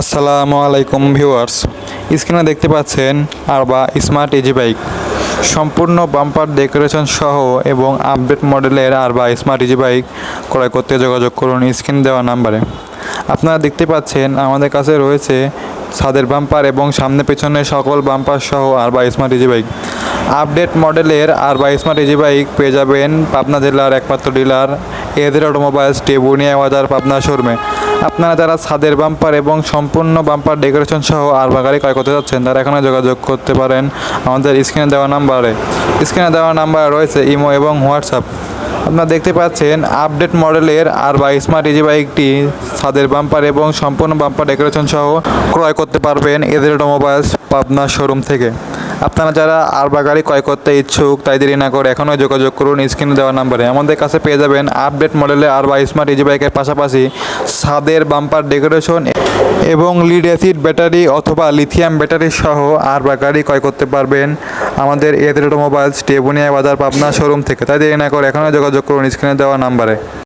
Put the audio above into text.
আসসালামু আলাইকুম ভিউয়ার্স। স্ক্রিনে দেখতে পাচ্ছেন আরবা স্মার্ট ইজি বাইক। সম্পূর্ণ বাম্পার ডেকোরেশন সহ এবং আপডেট মডেলের আরবা স্মার্ট ইজি বাইক ক্রয় করতে যোগাযোগ করুন স্ক্রিন দেওয়া নাম্বারে। আপনারা দেখতে পাচ্ছেন আমাদের কাছে রয়েছে ছাদের বাম্পার এবং সামনে পেছনে সকল বাম্পার সহ আরবা স্মার্ট ইজি বাইক। আপডেট মডেলের আরবা স্মার্ট ইজি বাইক পেয়ে যাবেন পাবনা জেলার একমাত্র ডিলার এদের অটোমোবাইলস টেবুনিয়া বাজার পাবনা, শোরুমে। আপনারা যারা ছাদের বাম্পার এবং সম্পূর্ণ বাম্পার ডেকোরেশন সহ আরবা গাড়ি ক্রয় করতে যাচ্ছেন, তারা এখানে যোগাযোগ করতে পারেন আমাদের স্ক্রিনে দেওয়া নাম্বারে। স্ক্রিনে দেওয়া নাম্বার রয়েছে ইমো এবং হোয়াটসঅ্যাপ। আপনারা দেখতে পাচ্ছেন আপডেট মডেলের আর বা স্মার্ট ইজি বাইকটি ছাদের বাম্পার এবং সম্পূর্ণ বাম্পার ডেকোরেশন সহ ক্রয় করতে পারবেন এদের অটোমোবাইলস পাবনা শোরুম থেকে। আপনারা যারা আরবা গাড়ি ক্রয় করতে ইচ্ছুক, তাই দেরি না করে এখনই যোগাযোগ করুন স্ক্রিনে দেওয়া নাম্বারে। আমাদের কাছে পেয়ে যাবেন আপডেট মডেলের আরবা স্মার্ট ইজি বাইকের পাশাপাশি ছাদের বাম্পার ডেকোরেশন এবং লিড অ্যাসিড ব্যাটারি অথবা লিথিয়াম ব্যাটারি সহ আরবা গাড়ি ক্রয় করতে পারবেন আমাদের এদের অটোমোবাইলস টেবুনিয়া বাজার পাবনা শোরুম থেকে। তাই দেরি না করে এখনই যোগাযোগ করুন স্ক্রিনে দেওয়া নাম্বারে।